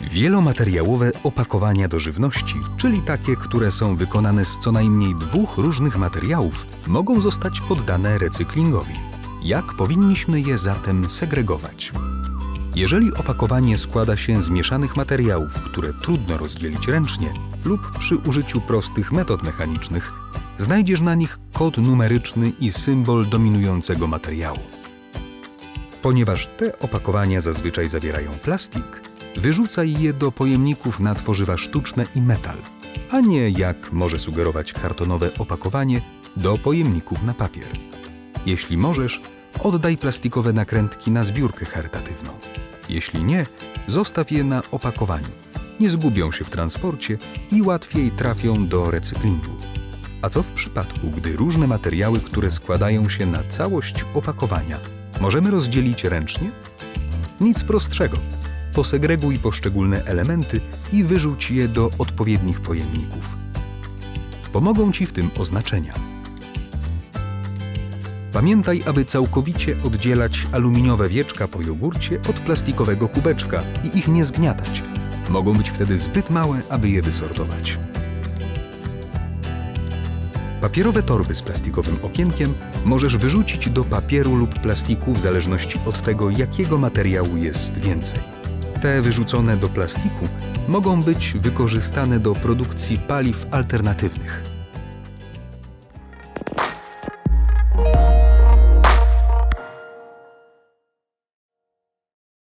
Wielomateriałowe opakowania do żywności, czyli takie, które są wykonane z co najmniej dwóch różnych materiałów, mogą zostać poddane recyklingowi. Jak powinniśmy je zatem segregować? Jeżeli opakowanie składa się z mieszanych materiałów, które trudno rozdzielić ręcznie lub przy użyciu prostych metod mechanicznych, znajdziesz na nich kod numeryczny i symbol dominującego materiału. Ponieważ te opakowania zazwyczaj zawierają plastik, wyrzucaj je do pojemników na tworzywa sztuczne i metal, a nie, jak może sugerować kartonowe opakowanie, do pojemników na papier. Jeśli możesz, oddaj plastikowe nakrętki na zbiórkę charytatywną. Jeśli nie, zostaw je na opakowaniu. Nie zgubią się w transporcie i łatwiej trafią do recyklingu. A co w przypadku, gdy różne materiały, które składają się na całość opakowania, możemy rozdzielić ręcznie? Nic prostszego. Posegreguj poszczególne elementy i wyrzuć je do odpowiednich pojemników. Pomogą Ci w tym oznaczenia. Pamiętaj, aby całkowicie oddzielać aluminiowe wieczka po jogurcie od plastikowego kubeczka i ich nie zgniatać. Mogą być wtedy zbyt małe, aby je wysortować. Papierowe torby z plastikowym okienkiem możesz wyrzucić do papieru lub plastiku w zależności od tego, jakiego materiału jest więcej. Te wyrzucone do plastiku mogą być wykorzystane do produkcji paliw alternatywnych.